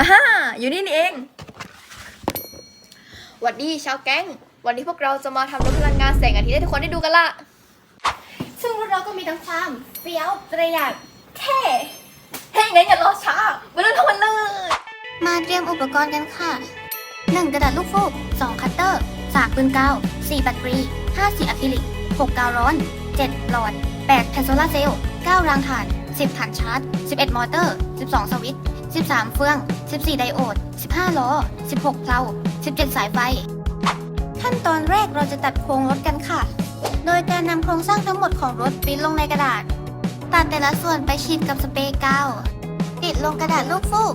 อ่าฮ่าอยู่นี่นี่เองหวัดดีชาวแก๊ง วันนี้พวกเราจะมาทำรถพลังงานแสงอาทิตย์ให้ทุกคนได้ดูกันละ ซึ่งรถเราก็มีทั้งความเฟี้ยวประหยัดเท่เฮ้ยงั้นอย่ารอช้าไปเริ่มทำมันเลย มาเตรียมอุปกรณ์กันค่ะ 1. กระดาษลูกฟูก 2. คัตเตอร์ 3. ปืนกาว 4. แบตเตอรี่ 5. สีอะคริลิก 6. กาวร้อน 7. หลอด 8. แผ่นโซลาร์เซลล์ 9. รางถ่าน 10. ฐานชาร์จ 11. มอเตอร์ 12 สวิตช์ 13 เฟือง 14 ไดโอด 15 ล้อ 16 เพลา 17 สายไฟ ขั้นตอนแรกเราจะตัดโครงรถกันค่ะ โดยการนำโครงสร้างทั้งหมดของรถปิ้นลงในกระดาษ ตัดแต่ละส่วนไปฉีดกับสเปรย์กาว ติดลงกระดาษลูกฟูก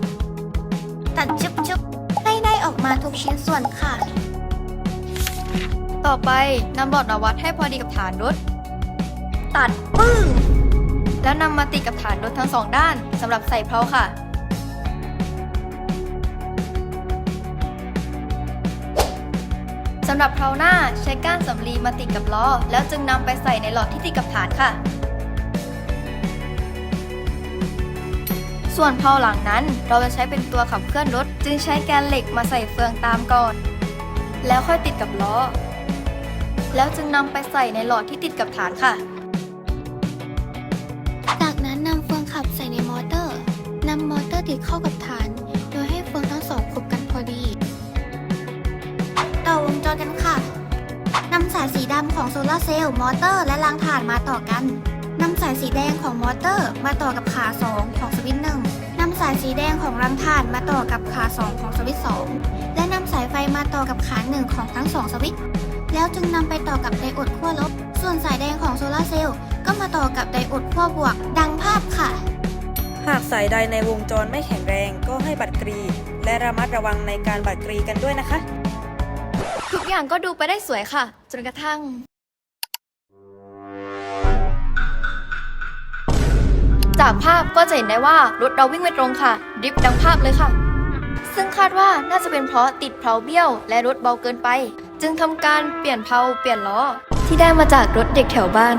ตัดจุ๊บๆให้ได้ออกมาทุกชิ้นส่วนค่ะ ต่อไปนำหลอดมาวัดให้พอดีกับฐานรถ ตัดปึ้งแล้วนำมาติดกับฐานรถทั้งสองด้านสำหรับใส่เพลาค่ะ สำหรับเพลาหน้าใช้ก้านสำลีมาติดกับล้อ แล้วจึงนำไปใส่ในหลอดที่ติดกับฐานค่ะ ส่วนเพลาหลังนั้นเราจะใช้เป็นตัวขับเคลื่อนรถ จึงใช้แกนเหล็กมาใส่เฟืองตามก่อน แล้วค่อยติดกับล้อ แล้วจึงนำไปใส่ในหลอดที่ติดกับฐานค่ะ จากนั้นนำเฟืองขับใส่ในมอเตอร์นำมอเตอร์ติดเข้ากับฐาน โซลาร์เซลล์มอเตอร์และรางถ่านมาต่อกันนำสายสีแดงของมอเตอร์มาต่อกับขา 2 ของสวิตช์หนึ่งนำสายสีแดงของรางถ่านมาต่อกับขา 2 ของสวิตช์สองและนำสายไฟมาต่อกับขาหนึ่งของทั้งสองสวิตช์แล้วจึงนำไปต่อกับไดโอดขั้วลบ ส่วนสายแดงของโซลาร์เซลล์ก็มาต่อกับไดโอดขั้วบวก ดังภาพค่ะ หากสายใดในวงจรไม่แข็งแรงก็ให้บัตรกรี และระมัดระวังในการบัตรกรีกันด้วยนะคะ ทุกอย่างก็ดูไปได้สวยค่ะ จนกระทั่ง จากภาพก็จะเห็นได้ว่ารถเราวิ่งไม่ตรงค่ะดริฟต์ดังภาพเลยค่ะ ซึ่งคาดว่าน่าจะเป็นเพราะติดเพลาเบี้ยว และรถเบาเกินไป จึงทำการเปลี่ยนเพลาเปลี่ยนล้อ ที่ได้มาจากรถเด็กแถวบ้าน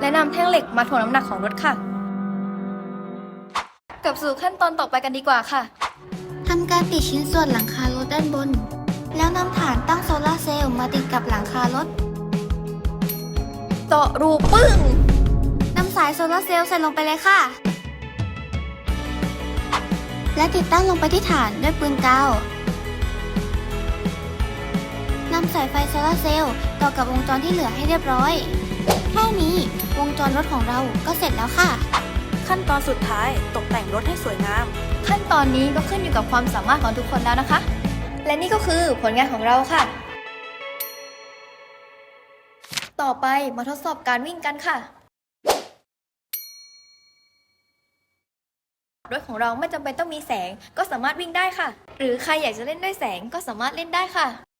และนำแท่งเหล็กมาถ่วงน้ำหนักของรถค่ะกลับสู่ขั้นตอนต่อไปกันดีกว่าค่ะ ทำการติดชิ้นส่วนหลังคารถด้านบน แล้วนำฐานตั้งโซลาร์เซลล์มาติดกับหลังคารถ ต่อรูปึ้งนำ สายโซลาร์เซลล์ใส่ลงไปเลยค่ะ และติดตั้งลงไปที่ฐานด้วยปืนกาวนำสายไฟโซลาร์เซลล์ต่อกับวงจรที่เหลือให้เรียบร้อย แค่นี้วงจรรถของเราก็เสร็จแล้วค่ะ ขั้นตอนสุดท้ายตกแต่งรถให้สวยงาม ขั้นตอนนี้ก็ขึ้นอยู่กับความสามารถของทุกคนแล้วนะคะ และนี่ก็คือผลงานของเราค่ะ ต่อไปมาทดสอบการวิ่งกันค่ะ รถของเราไม่จำเป็นต้องมีแสง ก็สามารถวิ่งได้ค่ะ หรือใครอยากจะเล่นด้วยแสงก็สามารถเล่นได้ค่ะ